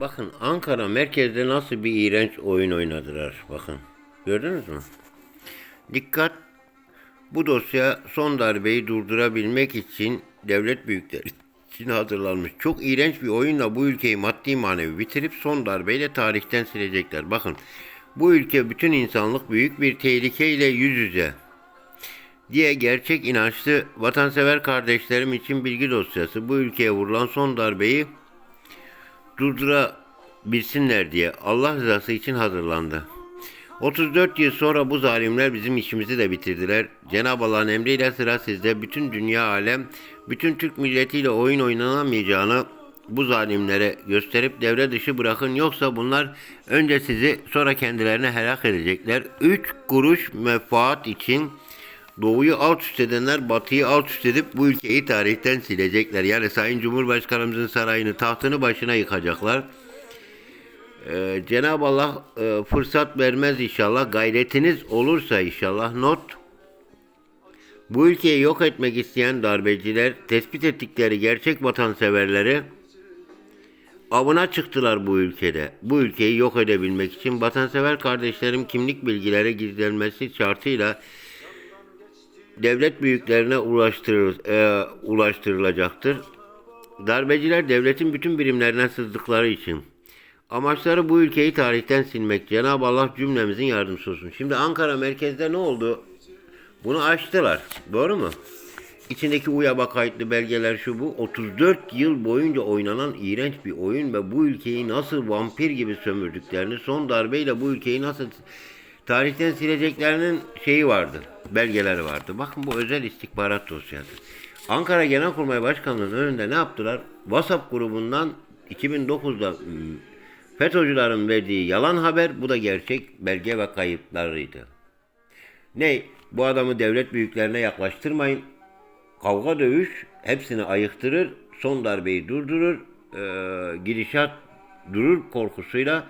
Bakın Ankara merkezde nasıl bir iğrenç oyun oynadılar. Bakın. Gördünüz mü? Dikkat. Bu dosya son darbeyi durdurabilmek için devlet büyükleri için hazırlanmış. Çok iğrenç bir oyunla bu ülkeyi maddi manevi bitirip son darbeyle tarihten silecekler. Bakın. Bu ülke bütün insanlık büyük bir tehlikeyle yüz yüze diye gerçek inançlı vatansever kardeşlerim için bilgi dosyası bu ülkeye vurulan son darbeyi durdurabilsinler diye Allah rızası için hazırlandı. 34 yıl sonra bu zalimler bizim işimizi de bitirdiler. Cenab-ı Allah'ın emriyle sıra sizde. Bütün dünya alem, bütün Türk milletiyle oyun oynanamayacağını bu zalimlere gösterip devre dışı bırakın. Yoksa bunlar önce sizi sonra kendilerine helak edecekler. 3 kuruş menfaat için Doğuyu alt üst edenler batıyı alt üst edip bu ülkeyi tarihten silecekler. Yani Sayın Cumhurbaşkanımızın sarayını tahtını başına yıkacaklar. Ee, Cenab-ı Allah e, fırsat vermez inşallah. Gayretiniz olursa inşallah not. Bu ülkeyi yok etmek isteyen darbeciler tespit ettikleri gerçek vatanseverleri avına çıktılar bu ülkede. Bu ülkeyi yok edebilmek için vatansever kardeşlerim kimlik bilgileri gizlenmesi şartıyla devlet büyüklerine ulaştırır, e, ulaştırılacaktır. Darbeciler devletin bütün birimlerine sızdıkları için. Amaçları bu ülkeyi tarihten silmek. Cenab-ı Allah cümlemizin yardımcısı olsun. Şimdi Ankara merkezde ne oldu? Bunu açtılar. Doğru mu? İçindeki UYAB'a kayıtlı belgeler şu bu. 34 yıl boyunca oynanan iğrenç bir oyun ve bu ülkeyi nasıl vampir gibi sömürdüklerini, son darbeyle bu ülkeyi nasıl tarihten sileceklerinin şeyi vardı. Belgeleri vardı. Bakın bu özel istihbarat dosyası. Ankara Genelkurmay Başkanlığı'nın önünde ne yaptılar? WhatsApp grubundan 2009'da ım, FETÖ'cülerin verdiği yalan haber bu da gerçek belge ve kayıtlarıydı. Ne? Bu adamı devlet büyüklerine yaklaştırmayın. Kavga dövüş hepsini ayıktırır. Son darbeyi durdurur. eee, gidişat durur korkusuyla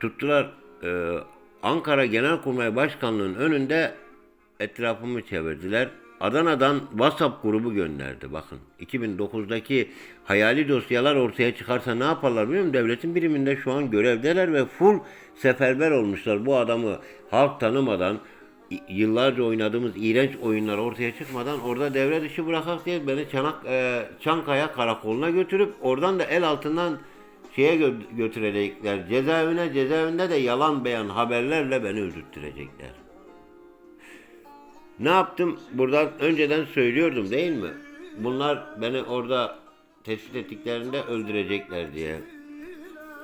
tuttular. Eee, Ankara Genelkurmay Başkanlığı'nın önünde etrafımı çevirdiler. Adana'dan WhatsApp grubu gönderdi bakın. 2009'daki hayali dosyalar ortaya çıkarsa ne yaparlar biliyor musun? Devletin biriminde şu an görevdeler ve full seferber olmuşlar. Bu adamı halk tanımadan yıllarca oynadığımız iğrenç oyunlar ortaya çıkmadan orada devre dışı bırakak diye beni Çanak, e, Çankaya karakoluna götürüp oradan da el altından şeye gö- götürecekler. Cezaevine cezaevinde de yalan beyan haberlerle beni öldürttürecekler. Ne yaptım? Buradan önceden söylüyordum değil mi? Bunlar beni orada tespit ettiklerinde öldürecekler diye.